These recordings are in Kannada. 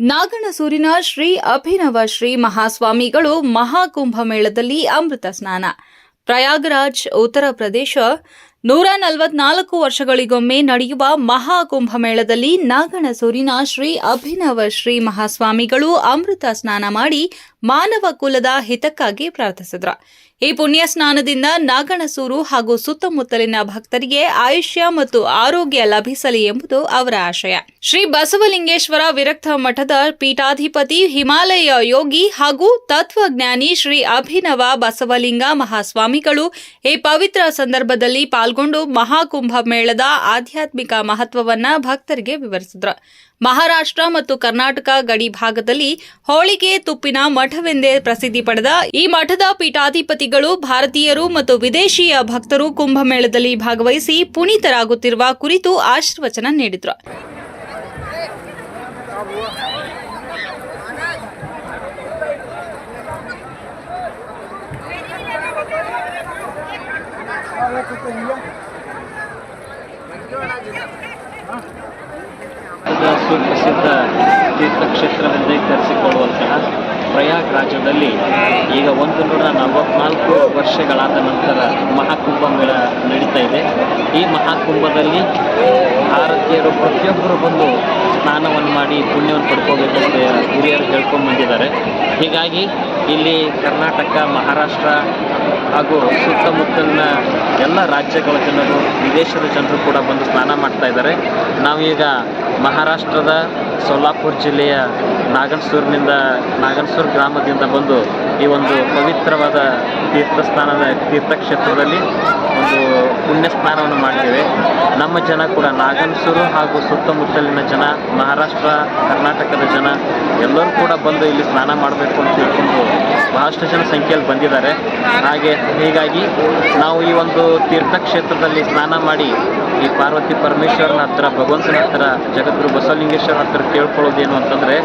ನಾಗಣಸೂರಿನ ಶ್ರೀ ಅಭಿನವ ಶ್ರೀ ಮಹಾಸ್ವಾಮಿಗಳು ಮಹಾಕುಂಭ ಮೇಳದಲ್ಲಿ ಅಮೃತ ಸ್ನಾನ. ಪ್ರಯಾಗರಾಜ್ ಉತ್ತರ ಪ್ರದೇಶ ನೂರ ನಲವತ್ನಾಲ್ಕು ವರ್ಷಗಳಿಗೊಮ್ಮೆ ನಡೆಯುವ ಮಹಾಕುಂಭ ಮೇಳದಲ್ಲಿ ನಾಗಣಸೂರಿನ ಶ್ರೀ ಅಭಿನವ ಶ್ರೀ ಮಹಾಸ್ವಾಮಿಗಳು ಅಮೃತ ಸ್ನಾನ ಮಾಡಿ ಮಾನವ ಕುಲದ ಹಿತಕ್ಕಾಗಿ ಪ್ರಾರ್ಥಿಸಿದ್ರು. ಈ ಪುಣ್ಯ ಸ್ನಾನದಿಂದ ನಾಗಣಸೂರು ಹಾಗೂ ಸುತ್ತಮುತ್ತಲಿನ ಭಕ್ತರಿಗೆ ಆಯುಷ್ಯ ಮತ್ತು ಆರೋಗ್ಯ ಲಭಿಸಲಿ ಎಂಬುದು ಅವರ ಆಶಯ. ಶ್ರೀ ಬಸವಲಿಂಗೇಶ್ವರ ವಿರಕ್ತ ಮಠದ ಪೀಠಾಧಿಪತಿ ಹಿಮಾಲಯ ಯೋಗಿ ಹಾಗೂ ತತ್ವಜ್ಞಾನಿ ಶ್ರೀ ಅಭಿನವ ಬಸವಲಿಂಗ ಮಹಾಸ್ವಾಮಿಗಳು ಈ ಪವಿತ್ರ ಸಂದರ್ಭದಲ್ಲಿ ಪಾಲ್ಗೊಂಡು ಮಹಾಕುಂಭ ಮೇಳದ ಆಧ್ಯಾತ್ಮಿಕ ಮಹತ್ವವನ್ನ ಭಕ್ತರಿಗೆ ವಿವರಿಸಿದ್ರು. ಮಹಾರಾಷ್ಟ್ರ ಮತ್ತು ಕರ್ನಾಟಕ ಗಡಿ ಭಾಗದಲ್ಲಿ ಹೋಳಿಗೆ ತುಪ್ಪಿನ ಮಠವೆಂದೇ ಪ್ರಸಿದ್ಧಿ ಪಡೆದ ಈ ಮಠದ ಪೀಠಾಧಿಪತಿಗಳು ಭಾರತೀಯರು ಮತ್ತು ವಿದೇಶಿಯ ಭಕ್ತರು ಕುಂಭಮೇಳದಲ್ಲಿ ಭಾಗವಹಿಸಿ ಪುನೀತರಾಗುತ್ತಿರುವ ಕುರಿತು ಆಶೀರ್ವಚನ ನೀಡಿದ್ರು. ಸುಪ್ರಸಿದ್ಧ ತೀರ್ಥಕ್ಷೇತ್ರವೆಂದೇ ಕರೆಸಿಕೊಳ್ಳುವಂತಹ ಪ್ರಯಾಗ್ ರಾಜ್ಯದಲ್ಲಿ ಈಗ ಒಂದು ನೂರ ನಲವತ್ನಾಲ್ಕು ವರ್ಷಗಳಾದ ನಂತರ ಮಹಾಕುಂಭ ಮೇಳ ನಡೀತಾ ಇದೆ. ಈ ಮಹಾಕುಂಭದಲ್ಲಿ ಭಾರತೀಯರು ಪ್ರತಿಯೊಬ್ಬರು ಬಂದು ಸ್ನಾನವನ್ನು ಮಾಡಿ ಪುಣ್ಯವನ್ನು ಪಡ್ಕೋಬೇಕು ಅಂತ ಹಿರಿಯರು ಹೇಳ್ಕೊಂಡು ಬಂದಿದ್ದಾರೆ. ಹೀಗಾಗಿ ಇಲ್ಲಿ ಕರ್ನಾಟಕ, ಮಹಾರಾಷ್ಟ್ರ ಹಾಗೂ ಸುತ್ತಮುತ್ತಲಿನ ಎಲ್ಲ ರಾಜ್ಯಗಳ ಜನರು, ವಿದೇಶದ ಜನರು ಕೂಡ ಬಂದು ಸ್ನಾನ ಮಾಡ್ತಾ ಇದ್ದಾರೆ. ನಾವೀಗ ಮಹಾರಾಷ್ಟ್ರದ ಸೋಲಾಪುರ ಜಿಲ್ಲೆಯ ನಾಗನ್ಸೂರಿನಿಂದ, ನಾಗನ್ಸೂರ್ ಗ್ರಾಮದಿಂದ ಬಂದು ಈ ಒಂದು ಪವಿತ್ರವಾದ ತೀರ್ಥಸ್ಥಾನದ ತೀರ್ಥಕ್ಷೇತ್ರದಲ್ಲಿ ಒಂದು ಪುಣ್ಯ ಸ್ನಾನವನ್ನು ಮಾಡ್ತೇವೆ ನಮ್ಮ ಜನ ಕೂಡ ನಾಗನ್ಸೂರು ಹಾಗೂ ಸುತ್ತಮುತ್ತಲಿನ ಜನ, ಮಹಾರಾಷ್ಟ್ರ, ಕರ್ನಾಟಕದ ಜನ, ಎಲ್ಲರೂ ಕೂಡ ಬಂದು ಇಲ್ಲಿ ಸ್ನಾನ ಮಾಡಬೇಕು ಅಂತ ತಿಳ್ಕೊಂಡು ಬಹಳಷ್ಟು ಜನ ಸಂಖ್ಯೆಯಲ್ಲಿ ಬಂದಿದ್ದಾರೆ. ಹಾಗೆ ಹೀಗಾಗಿ ನಾವು ಈ ಒಂದು ತೀರ್ಥಕ್ಷೇತ್ರದಲ್ಲಿ ಸ್ನಾನ ಮಾಡಿ ಈ ಪಾರ್ವತಿ ಪರಮೇಶ್ವರನ ಹತ್ರ, ಭಗವಂತನ ಹತ್ರ, ಜಗದ್ಗುರು ಬಸವಲಿಂಗೇಶ್ವರ ಹತ್ರ ಕೇಳ್ಕೊಳ್ಳೋದೇನು ಅಂತಂದರೆ,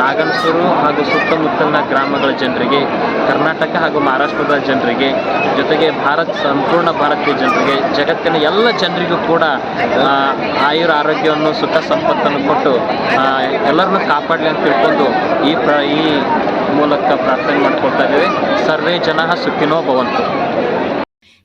ನಾಗನಸೂರು ಹಾಗೂ ಸುತ್ತಮುತ್ತಲಿನ ಗ್ರಾಮಗಳ ಜನರಿಗೆ, ಕರ್ನಾಟಕ ಹಾಗೂ ಮಹಾರಾಷ್ಟ್ರದ ಜನರಿಗೆ, ಜೊತೆಗೆ ಭಾರತ, ಸಂಪೂರ್ಣ ಭಾರತೀಯ ಜನರಿಗೆ, ಜಗತ್ತಿನ ಎಲ್ಲ ಜನರಿಗೂ ಕೂಡ ಆಯುರ ಆರೋಗ್ಯವನ್ನು, ಸುಖ ಸಂಪತ್ತನ್ನು ಕೊಟ್ಟು ಎಲ್ಲರನ್ನು ಕಾಪಾಡಲಿ ಅಂತ ತಿಳ್ಕೊಂಡು ಈ ಪ್ರ, ಈ ಮೂಲಕ ಪ್ರಾರ್ಥನೆ ಮಾಡ್ಕೊಳ್ತಾ ಇದ್ದೇವೆ. ಸರ್ವೇ ಜನ ಸುಖಿನೋ ಭವಂತು.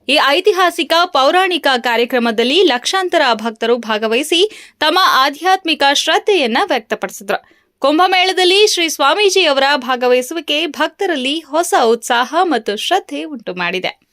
ಈ ಐತಿಹಾಸಿಕ ಪೌರಾಣಿಕ ಕಾರ್ಯಕ್ರಮದಲ್ಲಿ ಲಕ್ಷಾಂತರ ಭಕ್ತರು ಭಾಗವಹಿಸಿ ತಮ್ಮ ಆಧ್ಯಾತ್ಮಿಕ ಶ್ರದ್ಧೆಯನ್ನ ವ್ಯಕ್ತಪಡಿಸಿದ್ರು. ಕುಂಭಮೇಳದಲ್ಲಿ ಶ್ರೀ ಸ್ವಾಮೀಜಿಯವರ ಭಾಗವಹಿಸುವಿಕೆ ಭಕ್ತರಲ್ಲಿ ಹೊಸ ಉತ್ಸಾಹ ಮತ್ತು ಶ್ರದ್ಧೆ ಉಂಟು ಮಾಡಿದೆ